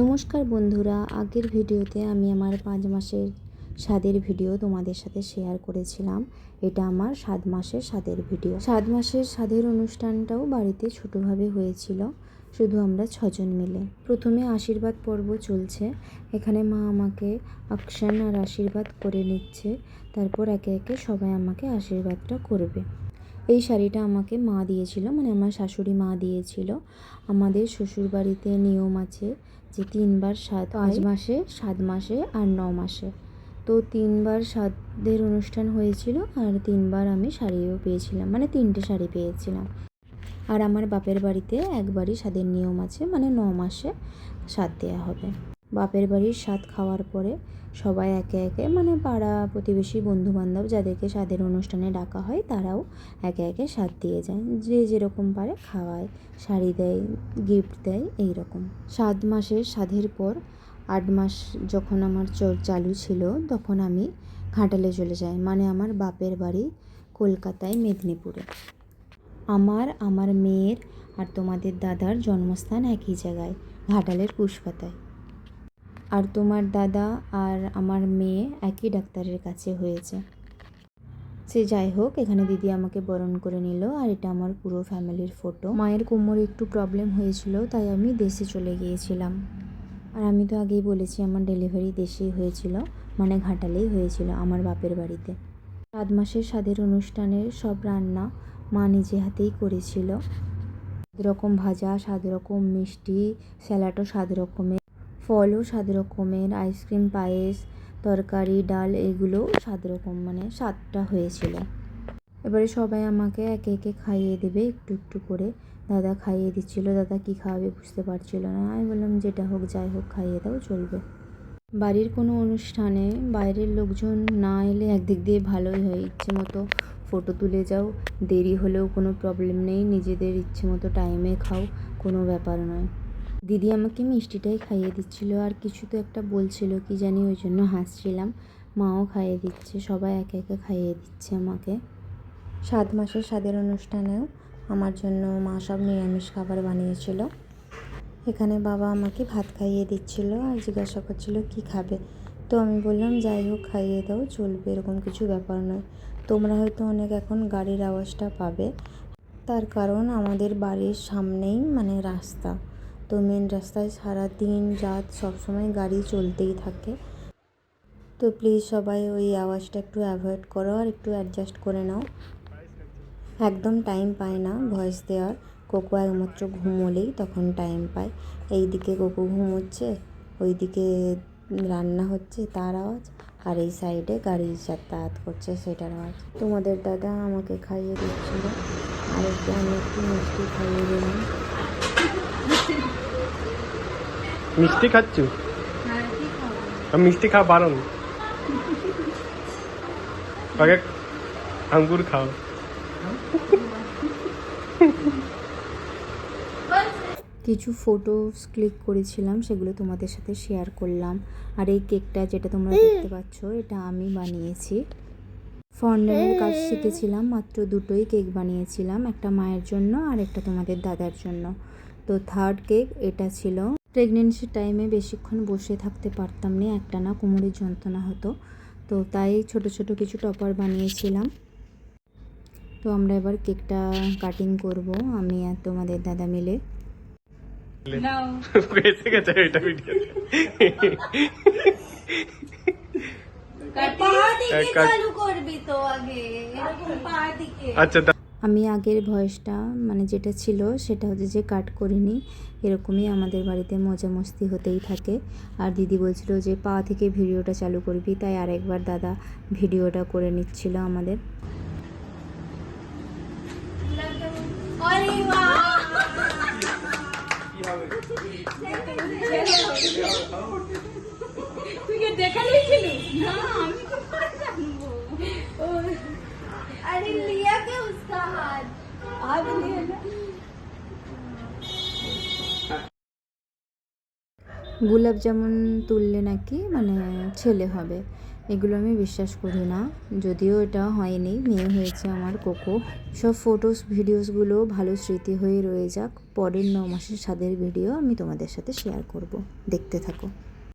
নমস্কার বন্ধুরা, আগের ভিডিওতে আমি আমার পাঁচ মাসের স্বাদের ভিডিও তোমাদের সাথে শেয়ার করেছিলাম। এটা আমার সাত মাসের স্বাদের ভিডিও। সাত মাসের স্বাদের অনুষ্ঠানটাও বাড়িতে ছোটোভাবে হয়েছিল, শুধু আমরা ছজন মিলে। প্রথমে আশীর্বাদ পর্ব চলছে, এখানে মা আমাকে আকশান আর আশীর্বাদ করে নিচ্ছে, তারপর একে একে সবাই আমাকে আশীর্বাদটা করবে। এই শাড়িটা আমাকে মা দিয়েছিল মানে আমার শাশুড়ি মা দিয়েছিল। আমাদের শ্বশুরবাড়িতে নিয়ম আছে যে তিনবার সাত পাঁচ মাসে সাত মাসে আর ন মাসে। তো তিনবার সাদের অনুষ্ঠান হয়েছিল আর তিনবার আমি শাড়িও পেয়েছিলাম মানে তিনটে শাড়ি পেয়েছিলাম। আর আমার বাপের বাড়িতে একবারই স্বাদের নিয়ম আছে মানে ন মাসে স্বাদ দেওয়া হবে। বাপের বাড়ির স্বাদ খাওয়ার পরে সবাই একে একে মানে পাড়া প্রতিবেশী বন্ধুবান্ধব যাদেরকে স্বাদের অনুষ্ঠানে ডাকা হয়, তারাও একে একে স্বাদ দিয়ে যায়। যে যেরকম পারে খাওয়ায়, শাড়ি দেয় গিফট দেয় এই রকম সাত মাসের স্বাদের পর আট মাস যখন আমার চোর চালু ছিল, তখন আমি ঘাটালে চলে যাই মানে আমার বাপের বাড়ি কলকাতায় মেদিনীপুরে। আমার আমার মেয়ের আর তোমাদের দাদার জন্মস্থান একই জায়গায়, ঘাটালের কুশপাতায় আর তোমার দাদা আর আমার মেয়ে একই ডাক্তারের কাছে হয়েছে। সে যাই হোক, এখানে দিদি আমাকে বরণ করে নিল আর এটা আমার পুরো ফ্যামিলির ফটো। মায়ের কোমরে একটু প্রবলেম হয়েছিল, তাই আমি দেশে চলে গিয়েছিলাম। আর আমি তো আগেই বলেছি, আমার ডেলিভারি দেশেই হয়েছিল মানে ঘাটালেই হয়েছিল আমার বাপের বাড়িতে। সাত মাসের স্বাদের অনুষ্ঠানের সব রান্না মা নিজে হাতেই করেছিল। সাত রকম ভাজা সাত রকম মিষ্টি, স্যালাডও সাত রকমের। ফলও সাত রকমের, আইসক্রিম, পায়েস, তরকারি, ডাল, এগুলো সাত রকম মানে সাতটা হয়েছিল। এবারে সবাই আমাকে একে একে খাইয়ে দেবে, একটু একটু করে। দাদা খাইয়ে দিচ্ছিল, দাদা কী খাওয়াবে বুঝতে পারছিল না। আমি বললাম, যেটা হোক, যাই হোক, খাইয়ে দাও, চলবে। বাড়ির কোনো অনুষ্ঠানে বাইরের লোকজন না এলে একদিক দিয়ে ভালোই হয়। ইচ্ছে মতো ফটো তুলে যাও, দেরি হলেও কোনো প্রবলেম নেই। নিজেদের ইচ্ছে মতো টাইমে খাও, কোনো ব্যাপার নয়। দিদি আমাকে মিষ্টিটাই খাইয়ে দিচ্ছিল আর কিছু তো একটা বলছিল, কি জানি ওই জন্য হাসছিলাম। মাও খাইয়ে দিচ্ছে, সবাই একে একে খাইয়ে দিচ্ছে আমাকে। সাত মাসের স্বাদের অনুষ্ঠানেও আমার জন্য মা সব নিরামিষ খাবার বানিয়েছিল। এখানে বাবা আমাকে ভাত খাইয়ে দিচ্ছিল আর জিজ্ঞাসা করছিল, কি খাবে? তো আমি বললাম, যাই হোক, খাইয়ে দাও, চলবে, এরকম কিছু ব্যাপার নয়। তোমরা হয়তো অনেক এখন গাড়ির আওয়াজটা পাবে। তার কারণ আমাদের বাড়ির সামনেই মানে রাস্তা। তো মেন রাস্তায় সারা দিন রাত সবসময় গাড়ি চলতেই থাকে। তো প্লিজ সবাই ওই আওয়াজটা একটু অ্যাভয়েড করো আর একটু অ্যাডজাস্ট করে নাও। একদম টাইম পায় না ভয়েস দেওয়ার। কোকো একমাত্র ঘুমোলেই তখন টাইম পায়। এই দিকে কোকো ঘুমোচ্ছে ওইদিকে রান্না হচ্ছে তার আওয়াজ, আর এই সাইডে গাড়ি যাতায়াত করছে সেটার আওয়াজ। তোমাদের দাদা আমাকে খাইয়ে দিচ্ছিল। আর একটু আমি একটু মিষ্টি খাইয়ে দিলাম। মিষ্টি খাচ্ছ? মিষ্টি খাওয়া বারণ। আগে আঙ্গুর খাও। কিছু ফটোস ক্লিক করেছিলাম, সেগুলো তোমাদের সাথে শেয়ার করলাম। আর এই কেকটা যেটা তোমরা দেখতে পাচ্ছ, এটা আমি বানিয়েছি। ফন্ডানের কাজ শিখেছিলাম, মাত্র দুটোই কেক বানিয়েছিলাম, একটা মায়ের জন্য আর একটা তোমাদের দাদার জন্য। তো থার্ড কেক এটা ছিল প্রেগনেন্সির টাইমে বেশিক্ষণ বসে থাকতে পারতাম না একটা না কোমরের যন্ত্রণা হতো। তো তাই ছোট ছোট কিছু টপার বানিয়েছিলাম। তো আমরা এবার কেকটা কাটিং করব আমি আর তোমাদের দাদা মিলে। দিকে। আচ্ছা আমি আগের ভয়েসটা মানে যেটা ছিল সেটা হচ্ছে যে কাট করিনি। এরকমই আমাদের বাড়িতে মজা মস্তি হতেই থাকে। আর দিদি বলছিল যে, পা থেকে ভিডিওটা চালু করবি। তাই আরেকবার দাদা ভিডিওটা করে নিচ্ছিল আমাদের। তুই গোলাপ জামুন তুললে নাকি মানে ছেলে হবে, এগুলো আমি বিশ্বাস করি না, যদিও এটা হয়নি মেয়ে হয়েছে আমার কোকো। সব ফটোস ভিডিওসগুলো ভালো স্মৃতি হয়ে রয়ে যাক, পরের ন মাসের স্বাদের ভিডিও আমি তোমাদের সাথে শেয়ার করব। দেখতে থাকো।